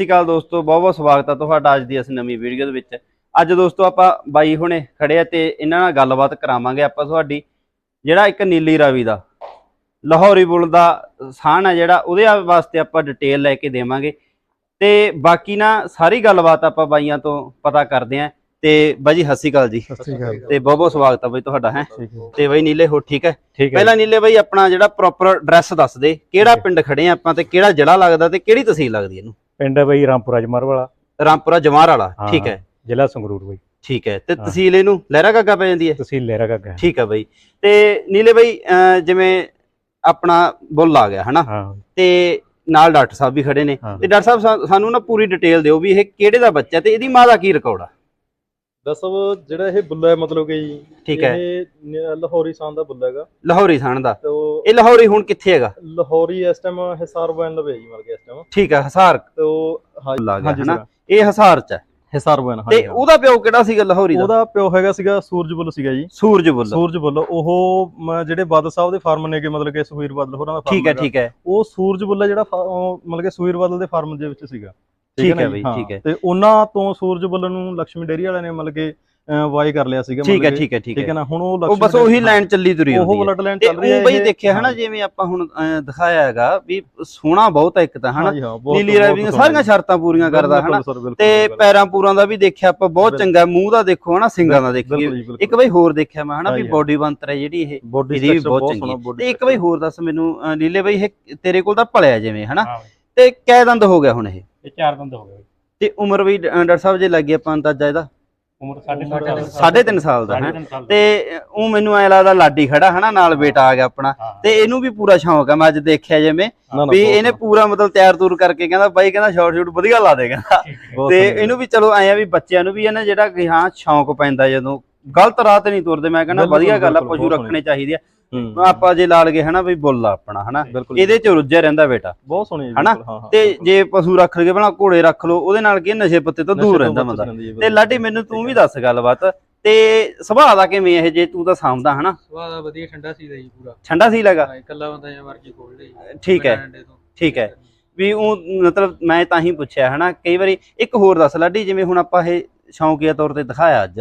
ਸ਼੍ਰੀ ਅਕਾਲ ਦੋਸਤੋ ਬਹੁਤ ਬਹੁਤ ਸਵਾਗਤ ਹੈ ਤੁਹਾਡਾ ਅੱਜ ਦੀ ਇਸ ਨਵੀਂ ਵੀਡੀਓ ਦੇ ਵਿੱਚ। ਅੱਜ ਦੋਸਤੋ ਆਪਾਂ ਬਾਈ ਹੁਣੇ ਖੜੇ ਆ ਤੇ ਇਹਨਾਂ ਨਾਲ ਗੱਲਬਾਤ ਕਰਾਵਾਂਗੇ ਆਪਾਂ ਤੁਹਾਡੀ ਜਿਹੜਾ ਇੱਕ ਨੀਲੀ ਰਾਵੀ ਦਾ ਲਾਹੌਰੀ ਬੁੱਲ ਦਾ ਸਾਨ ਹੈ ਜਿਹੜਾ ਉਹਦੇ ਵਾਸਤੇ ਆਪਾਂ ਡਿਟੇਲ ਲੈ ਕੇ ਦੇਵਾਂਗੇ। ਤੇ ਬਾਕੀ ਨਾ ਸਾਰੀ ਗੱਲਬਾਤ ਆਪਾਂ ਬਾਈਆਂ ਤੋਂ ਪਤਾ ਕਰਦੇ ਆਂ। ਤੇ ਬਾਈ ਜੀ ਸਤਿ ਸ਼੍ਰੀ ਅਕਾਲ ਜੀ। ਸਤਿ ਤੇ ਬਹੁਤ ਬਹੁਤ ਸਵਾਗਤ ਹੈ ਬਾਈ ਤੁਹਾਡਾ ਹੈ। ਤੇ ਬਾਈ ਨੀਲੇ ਹੋ? ਠੀਕ ਹੈ ਪਹਿਲਾਂ ਨੀਲੇ ਬਾਈ ਆਪਣਾ ਜਿਹੜਾ ਪ੍ਰੋਪਰ ਐਡਰੈਸ ਦੱਸ ਦੇ ਕਿਹੜਾ ਪਿੰਡ ਖੜੇ ਆ ਆਪਾਂ ਤੇ ਕਿਹੜਾ ਜ਼ਿਲ੍ਹਾ ਲੱਗਦਾ ਤੇ ਕਿਹੜੀ ਤਹਿਸੀਲ ਲੱਗਦੀ ਇਹਨੂੰ? ਪਿੰਡ ਹੈ ਬਈ ਰਾਮਪੁਰਾ ਜਮਰ ਵਾਲਾ। ਰਾਮਪੁਰਾ ਜਮਾਰ ਵਾਲਾ ਹਾਂ। ਠੀਕ ਹੈ। ਜ਼ਿਲ੍ਹਾ ਸੰਗਰੂਰ ਬਈ। ਠੀਕ ਹੈ ਤੇ ਹਾਂ। ਤਹਿਸੀਲ ਇਹਨੂੰ ਲਹਿਰਾ ਗੱਗਾ ਪੈ ਜਾਂਦੀ ਹੈ? ਤਹਿਸੀਲ ਲਹਿਰਾ ਗੱਗਾ। ਠੀਕ ਹੈ ਬਾਈ। ਤੇ ਨੀਲੇ ਬਾਈ ਅਹ ਜਿਵੇਂ ਆਪਣਾ ਬੁੱਲ ਆ ਗਿਆ ਹਨਾ? ਹਾਂ। ਤੇ ਨਾਲ ਡਾਕਟਰ ਸਾਹਿਬ ਵੀ ਖੜੇ ਨੇ। ਹਾਂ। ਤੇ ਡਾਕਟਰ ਸਾਹਿਬ ਸਾ- ਸਾਨੂੰ ਨਾ ਪੂਰੀ ਡਿਟੇਲ ਦਿਓ ਵੀ ਇਹ ਕਿਹੜੇ ਦਾ ਬੱਚਾ ਤੇ ਇਹਦੀ ਮਾਂ ਦਾ ਕੀ ਰਿਕਾਰਡ ਆ? ਦਸਵ ਜਿਹੜਾ ਇਹ ਬੁੱਲਾ ਹੈ ਮਤਲਬ ਕਿ ਜੀ ਠੀਕ ਹੈ। ਇਹ ਨ- ਲਾਹੌਰੀ ਸਾਨ ਦਾ ਬੁੱਲਾ ਹੈਗਾ। ਲਾਹੌਰੀ ਸਾਨ ਦਾ? ਤੇ ਉਹ ਇਹ ਲਾਹੌਰੀ ਹੁਣ ਕਿੱਥੇ ਹੈਗਾ? ਲਾਹੌਰੀ ਇਸ ਟਾਈਮ ਹਿਸਾਰ ਬੈਨ ਲਵੇ ਜੀ ਮਤਲਬ ਕਿ ਇਸ ਟਾਈਮ ਠੀਕ ਹੈ ਹਸਾਰ। ਤੇ ਉਹ ਹਾਂ ਲਾ ਗਿਆ ਹਨਾ? ਇਹ ਹਸਾਰ ਚ ਹੈ। ਹਿਸਾਰ ਬੈਨ ਤੇ ਉਹਦਾ ਪਿਓ ਕਿਹੜਾ ਸੀਗਾ ਲਾਹੌਰੀ ਦਾ? ਉਹਦਾ ਪਿਓ ਹੈਗਾ ਸੀਗਾ ਸੂਰਜ ਬੁੱਲ ਸੀਗਾ ਜੀ। ਸੂਰਜ ਬੁੱਲ। ਸੂਰਜ ਬੁੱਲ ਉਹ ਮ, ਜਿਹੜੇ ਬਾਦਲ ਸਾਹਿਬ ਦੇ ਫਾਰਮ ਨੇਗੇ ਮਤਲਬ ਕਿ ਸੁਖਵੀਰ ਬਾਦਲ ਹੋਰਾਂ ਦਾ farm ਠੀਕ ਹੈ ਹੈਗਾ। ਠੀਕ ਹੈ। ਉਹ ਸੂਰਜ ਬੁੱਲ ਜਿਹੜਾ ਫਾ- ਉਹ ਮਤਲਬ ਕਿ ਸੁਖਵੀਰ ਬਾਦਲ ਦੇ ਫਾਰਮ ਦੇ ਵਿੱਚ ਸੀਗਾ। ਠੀਕ ਹੈ ਬਈ ਠੀਕ ਹੈ। ਤੇ ਉਹਨਾਂ ਤੋਂ ਸੂਰਜ ਬੱਲਨ ਨੂੰ ਲక్ష్ਮੀ ਡੇਰੀ ਵਾਲਿਆਂ ਨੇ ਮਤਲਬ ਕਿ ਵਾਈ ਕਰ ਲਿਆ ਸੀਗਾ ਠੀਕ ਹੈ ਠੀਕ ਹੈ ਠੀਕ ਹੈ। ਨਾ? ਹੁਣ ਉਹ ਬਸ ਉਹੀ ਲਾਈਨ ਚੱਲੀ ਤੁਰੀ ਉਹ ਬਲੱਡ ਲਾਈਨ ਚੱਲ ਰਹੀ ਹੈ ਉਹ ਬਈ ਦੇਖਿਆ ਹਨਾ ਜਿਵੇਂ ਆਪਾਂ ਹੁਣ ਦਿਖਾਇਆ ਹੈਗਾ ਵੀ ਸੋਹਣਾ ਬਹੁਤ ਹੈ ਇੱਕ ਤਾਂ ਹਨਾ? ਨੀਲੀ ਰਾਵੀ ਸਾਰੀਆਂ ਸ਼ਰਤਾਂ ਪੂਰੀਆਂ ਕਰਦਾ ਹਨਾ? ਤੇ ਪੈਰਾਂ ਪੂਰਾਂ ਦਾ ਵੀ ਦੇਖਿਆ ਆਪਾਂ ਬਹੁਤ ਚੰਗਾ ਮੂੰਹ ਦਾ ਦੇਖੋ ਹਨਾ? ਸਿੰਗਾਂ ਦਾ ਦੇਖੀਏ। ਇੱਕ ਬਈ ਹੋਰ ਦੇਖਿਆ ਮੈਂ ਹਨਾ? ਵੀ ਬੋਡੀ ਬੰਤਰ ਹੈ ਜਿਹੜੀ ਇਹ ਇਹਦੀ ਵੀ ਬਹੁਤ ਚੰਗੀ ਤੇ ਇੱਕ ਬਈ ਹੋਰ ਦੱਸ ਮੈਨੂੰ ਨੀਲੇ ਬਈ ਇਹ ਤੇਰੇ ਕੋਲ ਤਾਂ ਭਲਿਆ ਜਿਵੇਂ ਹਨਾ? ਤੇ ਕੈ ਹੋ ਗਿਆ ਹੁਣ ਇਹ। ਇਹ ਚਾਰ ਦੰਦ ਹੋ ਗਏ ਤੇ ਉਮਰ ਵੀ ਡਾਕਟਰ ਸਾਹਿਬ ਜੇ ਲੱਗੀ ਆਪਾਂ ਅੰਦਾਜ਼ਾ ਇਹਦਾ? ਉਮਰ ਸਾਢੇ ਸਾਢੇ ਸਾਢੇ ਤਿੰਨ ਸਾਲ ਦਾ ਹੈ। ਤੇ ਉਹ ਮੈਨੂੰ ਐ ਲੱਗਦਾ ਲਾਡੀ ਖੜਾ ਹਨਾ ਨਾਲ ਬੇਟਾ ਆ ਗਿਆ ਆਪਣਾ। ਤੇ ਇਹਨੂੰ ਵੀ ਪੂਰਾ ਸ਼ੌਂਕ ਆ ਮੈਂ ਅੱਜ ਦੇਖਿਆ ਜਿਵੇਂ ਨਾ, ਨਾ, ਵੀ ਬਹੁਤ ਇਹਨੇ ਪੂਰਾ ਮਤਲਬ ਤਿਆਰ ਤੂਰ ਕਰਕੇ ਕਹਿੰਦਾ ਬਾਈ ਕਹਿੰਦਾ ਸ਼ਾਰਟ ਸ਼ੂਟ ਵਧੀਆ ਲਾ ਦੇ ਕਹਿੰਦਾ। ਬਹੁਤ ਤੇ। ਇਹਨੂੰ ਵੀ ਚਲੋ ਐਂ ਆ ਵੀ ਬੱਚਿਆਂ ਨੂੰ ਵੀ ਹੈ ਨਾ ਜਿਹੜਾ ਕਿ ਹਾਂ ਸ਼ੌਂਕ ਪੈਂਦਾ ਜਦੋਂ। ਗਲਤ ਰਾਹ ਤੇ ਨਹੀਂ ਤੁਰਦੇ ਮੈਂ ਕਹਿੰਦਾ ਬਿਲਕੁਲ, ਵਧੀਆ ਗੱਲ ਆ ਬਿਲਕੁਲ, ਪਸ਼ੂ ਬਹੁਤ ਰੱਖਣੇ ਚਾਹੀਦੇ ਆ। ਹੂੰ, ਆਪਾਂ ਜੇ ਲਾਲ ਗਏ ਹਨਾ ਵੀ ਬੁੱਲ ਆ ਆਪਣਾ ਹਨਾ। ਇਹਦੇ ਚ ਰੁੱਝਿਆ ਰਹਿੰਦਾ ਬੇਟਾ। ਬਹੁਤ ਸੋਹਣੀ ਹਨਾ? ਤੇ। ਜੇ ਪਸ਼ੂ ਰੱਖ ਲਗੇ ਬਣਾ ਘੋੜੇ ਰੱਖ ਲੋ ਉਹਦੇ ਨਾਲ ਕੀ ਨਸ਼ੇ ਪੱਤੇ ਤੋਂ ਦੂਰ ਰਹਿੰਦਾ ਬੰਦਾ। ਤੇ। ਲਾਡੀ ਮੈਨੂੰ ਤੂੰ ਵੀ ਦੱਸ ਗੱਲਬਾਤ। ਤੇ ਸੁਭਾਅ ਦਾ ਕਿਵੇਂ ਇਹ ਜੇ ਤੂੰ ਤਾਂ ਸਾਂਭਦਾ ਹਨਾ? ਸੁਭਾਅ ਦਾ ਵਧੀਆ ਠੰਡਾ ਸੀ ਦਾ ਜੀ ਪੂਰਾ। ਠੰਡਾ ਸੀ ਲਗਾ ਹਾਂ, ਇਕੱਲਾ ਬੰਦਾ ਜਾਂ ਮਰਜ਼ੀ ਖੋਲ ਲਈ ਠੀਕ ਹੈ। ਠੀਕ ਹੈ। ਵੀ ਉਹ ਮਤਲਬ ਮੈਂ ਤਾਂ ਹੀ ਪੁੱਛਿਆ ਹਨਾ? ਕਈ ਵਾਰੀ ਇੱਕ ਹੋਰ ਦੱਸ ਲਾਡੀ ਜਿਵੇਂ ਹੁਣ ਆਪਾਂ ਇਹ ਸ਼ੌਂਕੀਆ ਤੌਰ ਤੇ ਦਿਖਾਇਆ ਅੱਜ।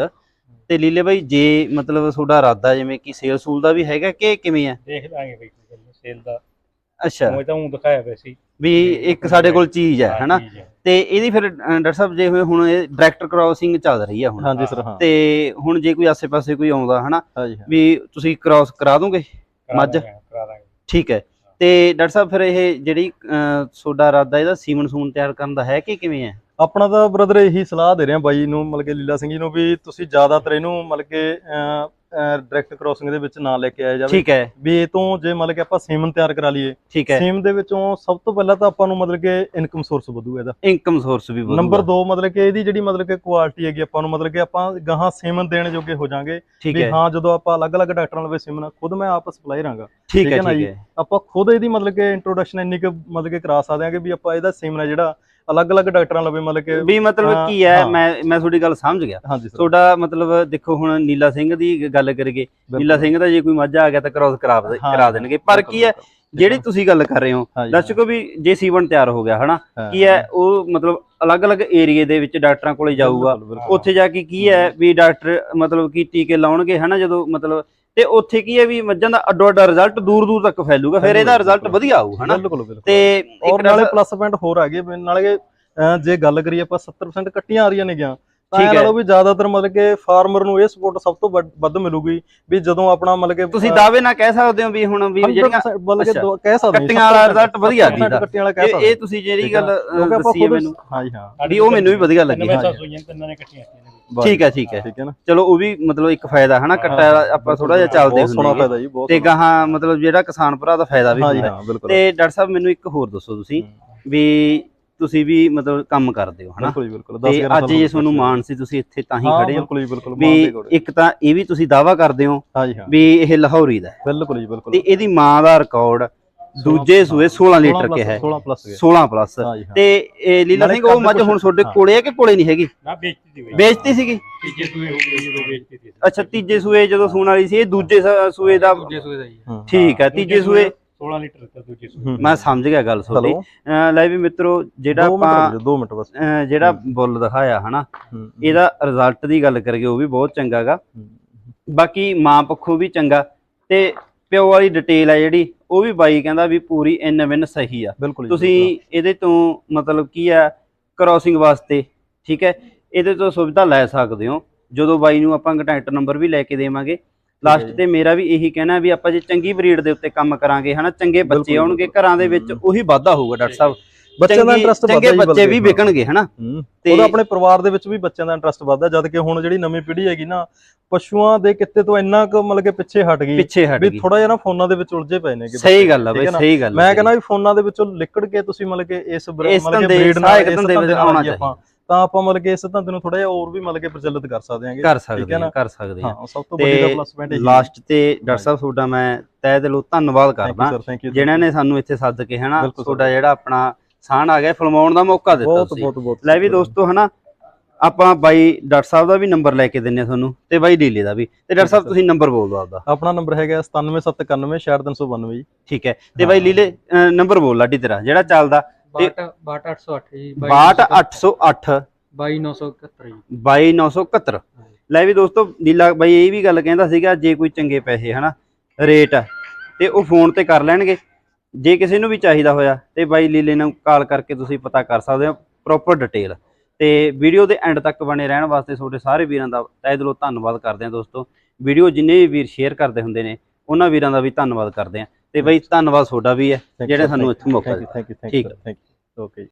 ਤੇ ਲੀਲੇ ਬਾਈ ਜੇ ਮਤਲਬ ਤੁਹਾਡਾ ਇਰਾਦਾ ਜਿਵੇਂ ਕਿ ਸੇਲ ਸੂਲ ਦਾ ਵੀ ਹੈਗਾ ਕਿ ਕਿਵੇਂ ਆ? ਦੇਖ ਲਾਂਗੇ ਬਈ ਸੇਲ ਦਾ। ਅੱਛਾ। ਉਹ ਤਾਂ ਉਹ ਦਿਖਾਇਆ ਵੈਸੇ ਹੀ। ਵੀ ਇੱਕ ਸਾਡੇ ਕੋਲ ਚੀਜ਼ ਹੈ ਹਾਂ, ਹਨਾ? ਹੈ। ਤੇ ਇਹਦੀ ਫਿਰ ਡਾਕਟਰ ਸਾਹਿਬ ਜੇ ਹੋਏ ਹੁਣ ਇਹ ਡਾਇਰੈਕਟਰ ਕ੍ਰਾਸਿੰਗ ਚੱਲ ਰਹੀ ਆ ਹੁਣ। ਹਾਂਜੀ ਸਰ ਹਾਂ। ਤੇ ਹੁਣ ਜੇ ਕੋਈ ਆਸੇ-ਪਾਸੇ ਕੋਈ ਆਉਂਦਾ ਹਨਾ? ਹਾਂ। ਵੀ ਤੁਸੀਂ ਕ੍ਰਾਸ ਕਰਾ ਦੋਗੇ? ਮੱਝ? ਕਰਾ ਦਾਂਗੇ। ਠੀਕ ਹੈ। ਤੇ ਡਾਕਟਰ ਸਾਹਿਬ ਫਿਰ ਇਹ ਜਿਹੜੀ ਤੁਹਾਡਾ ਇਰਾਦਾ ਇਹਦਾ ਸੀਮਨ ਸੂਨ ਤਿਆਰ ਕਰਨ ਦਾ ਹੈ ਕਿ ਕਿਵੇਂ ਹੈ? ਆਪਣਾ ਤਾਂ ਬ੍ਰਦਰ ਇਹੀ ਸਲਾਹ ਦੇ ਰਿਹਾ ਬਾਈ ਨੂੰ ਮਤਲਬ ਕਿ ਲੀਲਾ ਸਿੰਘ ਜੀ ਨੂੰ ਵੀ ਤੁਸੀਂ ਜ਼ਿਆਦਾਤਰ ਇਹਨੂੰ ਮਤਲਬ ਕਿ ਡਾਇਰੈਕਟ ਕ੍ਰਾਸਿੰਗ ਦੇ ਵਿੱਚ ਨਾ ਲੈ ਕੇ ਆਇਆ ਜਾਵੇ। ਠੀਕ ਹੈ। ਵੀ ਇਹ ਤੋਂ ਜੇ ਮਤਲਬ ਕਿ ਆਪਾਂ ਸੀਮਨ ਤਿਆਰ ਕਰਾ ਲਈਏ ਠੀਕ ਹੈ। ਸੀਮ ਦੇ ਵਿੱਚੋਂ ਸਭ ਤੋਂ ਪਹਿਲਾਂ ਤਾਂ ਆਪਾਂ ਨੂੰ ਮਤਲਬ ਕਿ ਇਨਕਮ ਸੋਰਸ ਵਧੂ ਇਹਦਾ। ਇਨਕਮ ਸੋਰਸ ਵੀ ਵਧੂਗਾ। ਨੰਬਰ 2 ਮਤਲਬ ਕਿ ਇਹਦੀ ਜਿਹੜੀ ਮਤਲਬ ਕਿ ਕੁਆਲਿਟੀ ਹੈਗੀ ਆਪਾਂ ਨੂੰ ਮਤਲਬ ਕਿ ਆਪਾਂ ਗਾਹਾਂ ਸੀਮਨ ਦੇਣ ਜੋਗੇ ਹੋ ਜਾਾਂਗੇ। ਵੀ ਹੈ। ਜਦੋਂ ਆਪਾਂ ਅਲੱਗ-ਅਲੱਗ ਡਾਕਟਰਾਂ ਲਵੇ ਸੀਮਨ ਖੁਦ ਮੈਂ ਆਪ ਸਪਲਾਈ ਰਾਂਗਾ। ਠੀਕ ਹੈ ਨਾ ਠੀਕ ਜੀ? ਹੈ। ਆਪਾਂ ਖੁਦ ਇਹਦੀ ਮਤਲਬ ਕਿ ਇੰਟਰੋਡਕਸ਼ਨ ਇੰਨੀ ਕੁ ਮਤਲਬ ਕਿ ਕਰਾ ਸਕਦੇ ਕਿ ਵੀ ਆਪਾਂ ਇਹਦਾ ਸੀਮਨ ਹੈ ਜਿਹੜਾ ਅਲੱਗ-ਅਲੱਗ ਡਾਕਟਰਾਂ ਲਵੇ ਮਤਲਬ ਕਿ ਵੀ ਮਤਲਬ ਕੀ ਹੈ। ਮੈਂ ਮੈਂ ਤੁਹਾਡੀ ਗੱਲ ਸਮਝ ਗਿਆ। ਹਾਂਜੀ ਸਰ ਤੁਹਾਡਾ ਮਤਲਬ ਦੇਖੋ ਹੁਣ ਨੀਲਾ ਸਿੰਘ ਦੀ ਗੱਲ ਕਰੀਏ ਨੀਲਾ ਸਿੰਘ ਦਾ ਜੇ ਕੋਈ ਮੱਝ ਆ ਗਿਆ ਤਾਂ ਕ੍ਰਾਸ ਕਰਾ ਦੇਣਗੇ। ਪਰ ਕੀ ਹੈ ਜਿਹੜੀ ਤੁਸੀਂ ਗੱਲ ਕਰ ਰਹੇ ਹੋ ਦਰਸ਼ਕੋ ਵੀ ਜੇ ਸੀਵਨ ਤਿਆਰ ਹੋ ਗਿਆ ਹਨਾ? ਕੀ ਹੈ ਉਹ ਮਤਲਬ ਅਲੱਗ-ਅਲੱਗ ਏਰੀਏ ਦੇ ਵਿੱਚ ਡਾਕਟਰਾਂ ਕੋਲੇ ਜਾਊਗਾ। ਉੱਥੇ ਜਾ ਕੇ ਕੀ ਹੈ ਵੀ ਡਾਕਟਰ ਮਤਲਬ ਕੀ ਟੀਕੇ ਲਾਉਣਗੇ ਹਨਾ? ਜਦੋਂ ਮਤਲਬ ਤੇ ਉੱਥੇ ਕੀ ਹੈ ਵੀ ਮੱਝਾਂ ਦਾ ਅੱਡੋ ਅੱਡਾ ਰਿਜ਼ਲਟ ਦੂਰ ਦੂਰ ਤੱਕ ਫੈਲੂਗਾ ਫਿਰ ਇਹਦਾ ਰਿਜ਼ਲਟ ਵਧੀਆ ਆਊ ਹਨਾ ਬਿਲਕੁਲ ਬਿਲਕੁਲ ਤੇ ਇੱਕ ਨਾਲੇ ਪਲੱਸ ਪੁਆਇੰਟ ਹੋਰ ਆ ਗਏ ਨਾਲੇ ਜੇ ਗੱਲ ਕਰੀਏ ਆਪਾਂ 70% ਕੱਟੀਆਂ ਆ ਰਹੀਆਂ ਨੇ ਗਿਆ ਤਾਂ ਠੀਕ ਇਹ ਹੈ। ਲਾ ਵੀ ਜ਼ਿਆਦਾਤਰ ਮਤਲਬ ਕਿ ਫਾਰਮਰ ਨੂੰ ਇਹ ਸਪੋਰਟ ਸਭ ਤੋਂ ਵੱਧ- ਮਿਲੂਗੀ ਵੀ ਜਦੋਂ ਆਪਣਾ ਮਤਲਬ ਕਿ ਤੁਸੀਂ ਦਾਅਵੇ ਨਾਲ ਕਹਿ ਸਕਦੇ ਹੋ ਵੀ ਹੁਣ ਵੀ ਜਿਹੜੀਆਂ 100% ਮਤਲਬ ਕਿ ਅੱਛਾ। ਦੋ- ਕਹਿ ਸਕਦੇ ਹਾਂ, ਕੱਟੀਆਂ ਵਾਲਾ result ਵਧੀਆ ਆ 70% ਜੀ ਕੱਟੀਆਂ ਵਾਲਾ ਕਹਿ ਇਹ ਸਕਦੇ ਇਹ ਤੁਸੀਂ ਜਿਹੜੀ ਹੈ ਗੱਲ ਨਾ? ਦੱਸੀ ਹੈ ਮੈਨੂੰ ਹਾਂਜੀ ਹਾਂ ਵੀ ਉਹ ਮੈਨੂੰ ਵੀ ਵਧੀਆ ਲੱਗੀ, ਹਾਂ। ਤਿੰਨਾਂ ਨੇ ਨੇ ਬਸ, ਠੀਕ ਹੈ ਠੀਕ ਹੈ। ਠੀਕ ਹੈ ਨਾ? ਚਲੋ ਉਹ ਵੀ ਮਤਲਬ ਇੱਕ ਫਾਇਦਾ ਹਨਾ? ਕੱਟਾ ਆਪਾਂ ਥੋੜਾ ਜਿਹਾ ਚੱਲਦੇ ਸੋਹਣਾ ਹੁੰਦੇ ਹਾਂ ਫਾਇਦਾ ਜੀ ਬਹੁਤ ਤੇ ਗਾਹਾਂ ਮਤਲਬ ਜਿਹੜਾ ਕਿਸਾਨ ਭਰਾ ਦਾ ਫਾਇਦਾ ਵੀ ਹੁੰਦਾ। ਤੇ ਡਾਕਟਰ ਸਾਹਿਬ ਮੈਨੂੰ ਇੱਕ ਹੋਰ ਦੱਸੋ ਤੁਸੀਂ ਵੀ ਤੁਸੀਂ ਵੀ ਮਤਲਬ ਕੰਮ ਕਰਦੇ ਹੋ ਹਨਾ? ਬਿਲਕੁਲ ਜੀ ਬਿਲਕੁਲ। ਤੇ ਅੱਜ ਜੇ ਤੁਹਾਨੂੰ ਮਾਣ ਸੀ ਤੁਸੀਂ ਇੱਥੇ ਤਾਂ ਹੀ ਖੜੇ ਹੋ। ਬਿਲਕੁਲ ਵੀ ਇੱਕ ਤਾਂ ਇਹ ਵੀ ਤੁਸੀਂ ਦਾਵਾ ਕਰਦੇ ਹੋ ਵੀ ਇਹ ਲਾਹੌਰੀ ਦਾ ਬਿਲਕੁਲ ਜੀ ਬਿਲਕੁਲ। ਤੇ ਇਹਦੀ ਮਾਂ ਦਾ ਰਿਕਾਰਡ ਦੂਜੇ ਸੂਏ 16 ਲੀਟਰ ਕੇ ਹੈ। 16 ਪਲੱਸ ਗਿਆ 16 ਪਲੱਸ ਤੇ ਇਹ ਲੀਲਾ ਸਿੰਘ ਉਹ ਮੱਝ ਹੁਣ ਤੁਹਾਡੇ। ਕੋਲੇ ਹੈ ਕਿ ਕੋਲੇ ਨਹੀਂ ਹੈਗੀ? ਨਾ ਵੇਚਤੀ ਸੀ ਵੇਚਤੀ ਸੀਗੀ? ਤੀਜੇ ਸੂਏ ਹੋ ਗਈ ਜਦੋਂ ਵੇਚਤੀ ਸੀ। ਅੱਛਾ ਤੀਜੇ ਸੂਏ ਜਦੋਂ ਸੂਣ ਵਾਲੀ ਸੀ ਇਹ ਦੂਜੇ ਸੂਏ ਦਾ ਦੂਜੇ ਸੂਏ ਦਾ ਜੀ ਹਾਂ। ਠੀਕ ਹੈ ਤੀਜੇ ਸੂਏ 16 ਲੀਟਰ ਦਿੱਤਾ ਦੂਜੇ ਸੂਏ। ਮੈਂ ਸਮਝ ਗਿਆ ਗੱਲ ਤੁਹਾਡੀ। ਲੈ ਵੀ ਮਿੱਤਰੋ ਜਿਹੜਾ ਦੋ ਆਪਾਂ ਰੁਕ ਜਾਓ 2 ਮਿੰਟ ਬਸ। ਜਿਹੜਾ ਬੁੱਲ ਦਿਖਾਇਆ ਹਨਾ? ਇਹਦਾ ਰਿਜ਼ਲਟ ਦੀ ਗੱਲ ਕਰੀਏ ਉਹ ਵੀ ਬਹੁਤ ਚੰਗਾਗਾ ਬਾਕੀ ਮਾਂ ਪੱਖੋਂ ਵੀ ਚੰਗਾ। ਤੇ ਪਿਓ ਵਾਲੀ ਡਿਟੇਲ ਆ ਜਿਹੜੀ ਉਹ ਵੀ ਬਾਈ ਕਹਿੰਦਾ ਵੀ ਪੂਰੀ ਐਨ ਵਿਨ ਸਹੀ ਆ। ਬਿਲਕੁਲ ਜੀ, ਤੁਸੀਂ ਇਹਦੇ ਤੋਂ ਮਤਲਬ ਕੀ ਆ ਕ੍ਰਾਸਿੰਗ ਵਾਸਤੇ ਠੀਕ ਹੈ? ਇਹਦੇ ਤੋਂ ਸੁਵਿਧਾ ਲੈ ਸਕਦੇ ਹੋ। ਜਦੋਂ ਬਾਈ ਨੂੰ ਆਪਾਂ ਕੰਟੈਕਟ ਨੰਬਰ ਵੀ ਲੈ ਕੇ ਦੇਵਾਂਗੇ। ਲਾਸਟ। ਤੇ ਮੇਰਾ ਵੀ ਇਹੀ ਕਹਿਣਾ ਵੀ ਆਪਾਂ ਜੇ ਚੰਗੀ ਬਰੀਡ ਦੇ ਉੱਤੇ ਕੰਮ ਕਰਾਂਗੇ ਹਨਾ? ਚੰਗੇ ਬੱਚੇ ਬਿਲਕੁਲ, ਆਉਣਗੇ ਬਿਲਕੁਲ। ਘਰਾਂ ਦੇ ਵਿੱਚ। ਉਹੀ ਵਾਧਾ ਹੋਊਗਾ ਡਾਕਟਰ ਸਾਹਿਬ। ਬੱਚਿਆਂ ਦਾ ਇੰਟਰਸਟ ਚੰਗੇ ਬੱਚੇ ਵੀ ਵਿਕਣਗੇ ਹਨਾ? ਹੂੰ ਤੇ ਉਹਦਾ ਆਪਣੇ ਪਰਿਵਾਰ ਦੇ ਵਿੱਚ ਵੀ ਬੱਚਿਆਂ ਦਾ ਇੰਟਰਸਟ ਵੱਧਦਾ ਜਦ ਕਿ ਹੁਣ ਜਿਹੜੀ ਨਵੀਂ ਪੀੜ੍ਹੀ ਹੈਗੀ ਨਾ ਪਸ਼ੂਆਂ ਦੇ ਕਿੱਤੇ ਤੋਂ ਇੰਨਾ ਕੁ ਮਤਲਬ ਕਿ ਪਿੱਛੇ ਹਟ ਗਈ ਪਿੱਛੇ ਹਟ ਵੀ ਥੋੜਾ ਜਿਹਾ ਨਾ ਫੋਨਾਂ ਦੇ ਵਿੱਚ ਉਲਝੇ ਪਏ ਨੇ ਸਹੀ ਗੱਲ ਆ ਬਈ ਹੈ? ਸਹੀ ਗੱਲ ਮੈਂ। ਕਹਿੰਦਾ ਵੀ ਫੋਨਾਂ ਦੇ ਵਿੱਚੋਂ ਲਿਕੜ ਕੇ ਤੁਸੀਂ ਮਤਲਬ ਕਿ ਇਸ ਮਤਲਬ ਕਿ breed ਨਾਲ ਇਸ ਧੰਦੇ ਵਿੱਚ ਆਉਣਾ ਆਪਾਂ। ਤਾਂ ਆਪਾਂ ਮਤਲਬ ਕਿ ਇਸ ਧੰਦੇ ਨੂੰ ਥੋੜਾ ਜਿਹਾ ਹੋਰ ਵੀ ਮਤਲਬ ਕਿ ਪ੍ਰਚਲਿਤ ਕਰ ਸਕਦੇ ਹਾਂਗੇ। ਕਰ ਸਕਦੇ ਹੈ? ਕਰ ਸਕਦੇ ਹਾਂ। ਸਭ ਤੋਂ ਵੱਡੀ ਦਾ ਪਲੱਸ ਪੁਆਇੰਟ ਇਹ ਲਾਸਟ ਤੇ ਡਾਕਟਰ ਸਾਹਿਬ ਤੁਹਾਡਾ ਮੈਂ ਤਹਿ ਦਿਲੋਂ ਧੰਨਵਾਦ ਕਰਦਾ। ਜਿਨ੍ਹਾਂ ਨੇ ਸਾਨੂੰ ਇੱਥੇ ਸੱਦ ਕੇ ਹਨਾ। ਤੁਹਾਡਾ ਜਿਹੜਾ ਆਪਣਾ ਸਾਨ ਆ ਗਿਆ ਫਿਲਮਾਉਣ ਦਾ ਮੌਕਾ ਦਿੱਤਾ ਬਹੁਤ ਬਹੁਤ ਬਹੁਤ ਲੈ ਵੀ ਦੋਸਤੋ ਹਨਾ ਆਪਾਂ ਬਾਈ ਡਾਕਟਰ ਸਾਹਿਬ ਦਾ ਵੀ ਨੰਬਰ ਲੈ ਕੇ ਦਿੰਨੇ ਆ ਤੁਹਾਨੂੰ ਤੇ ਬਾਈ ਡੀਲੇ ਦਾ ਵੀ। ਤੇ ਡਾਕਟਰ ਸਾਹਿਬ। ਤੁਸੀਂ ਨੰਬਰ ਬੋਲ ਦਿਓ ਆਪਦਾ। ਆਪਣਾ ਨੰਬਰ ਹੈਗਾ 97791 6392 ਜੀ। ਠੀਕ ਹੈ ਤੇ ਬਾਈ ਲੀਲੇ ਨੰਬਰ ਬੋਲ ਲਾਡੀ ਤੇਰਾ ਜਿਹੜਾ ਚੱਲਦਾ ਤੇ- 62 62808 ਜੀ 62808 22971 ਜੀ। 22971 ਲੈ ਵੀ ਦੋਸਤੋ ਲੀਲਾ ਬਾਈ ਇਹ ਵੀ ਗੱਲ ਕਹਿੰਦਾ ਸੀਗਾ ਜੇ ਕੋਈ ਚੰਗੇ ਪੈਸੇ ਹਨਾ ਰੇਟ ਤੇ ਉਹ ਫੋਨ ਤੇ ਕਰ ਲੈਣਗੇ। ਜੇ ਕਿਸੇ ਨੂੰ ਵੀ ਚਾਹੀਦਾ ਹੋਇਆ ਤੇ ਬਾਈ ਲੀਲੇ ਨੂੰ ਕਾਲ ਕਰਕੇ ਤੁਸੀਂ ਪਤਾ ਕਰ ਸਕਦੇ ਹੋ ਪ੍ਰੋਪਰ ਡਿਟੇਲ ਤੇ ਵੀਡੀਓ ਦੇ ਐਂਡ ਤੱਕ ਬਣੇ ਰਹਿਣ ਵਾਸਤੇ ਤੁਹਾਡੇ ਸਾਰੇ ਵੀਰਾਂ ਦਾ ਤਹਿ ਦਿਲੋਂ ਧੰਨਵਾਦ ਕਰਦੇ ਹਾਂ ਦੋਸਤੋ। ਵੀਡੀਓ ਜਿੰਨੇ ਵੀ ਵੀਰ ਸ਼ੇਅਰ ਕਰਦੇ ਹੁੰਦੇ ਨੇ ਉਹਨਾਂ ਵੀਰਾਂ ਦਾ ਵੀ ਧੰਨਵਾਦ ਕਰਦੇ ਹਾਂ। ਤੇ ਬਾਈ ਧੰਨਵਾਦ ਤੁਹਾਡਾ ਵੀ ਹੈ ਜਿਹੜੇ ਸਾਨੂੰ ਇੱਥੇ ਮੌਕਾ ਥੈਂਕ ਯੂ ਥੈਂਕ ਯੂ ਠੀਕ ਥੈਂਕ ਯੂ ਓਕੇ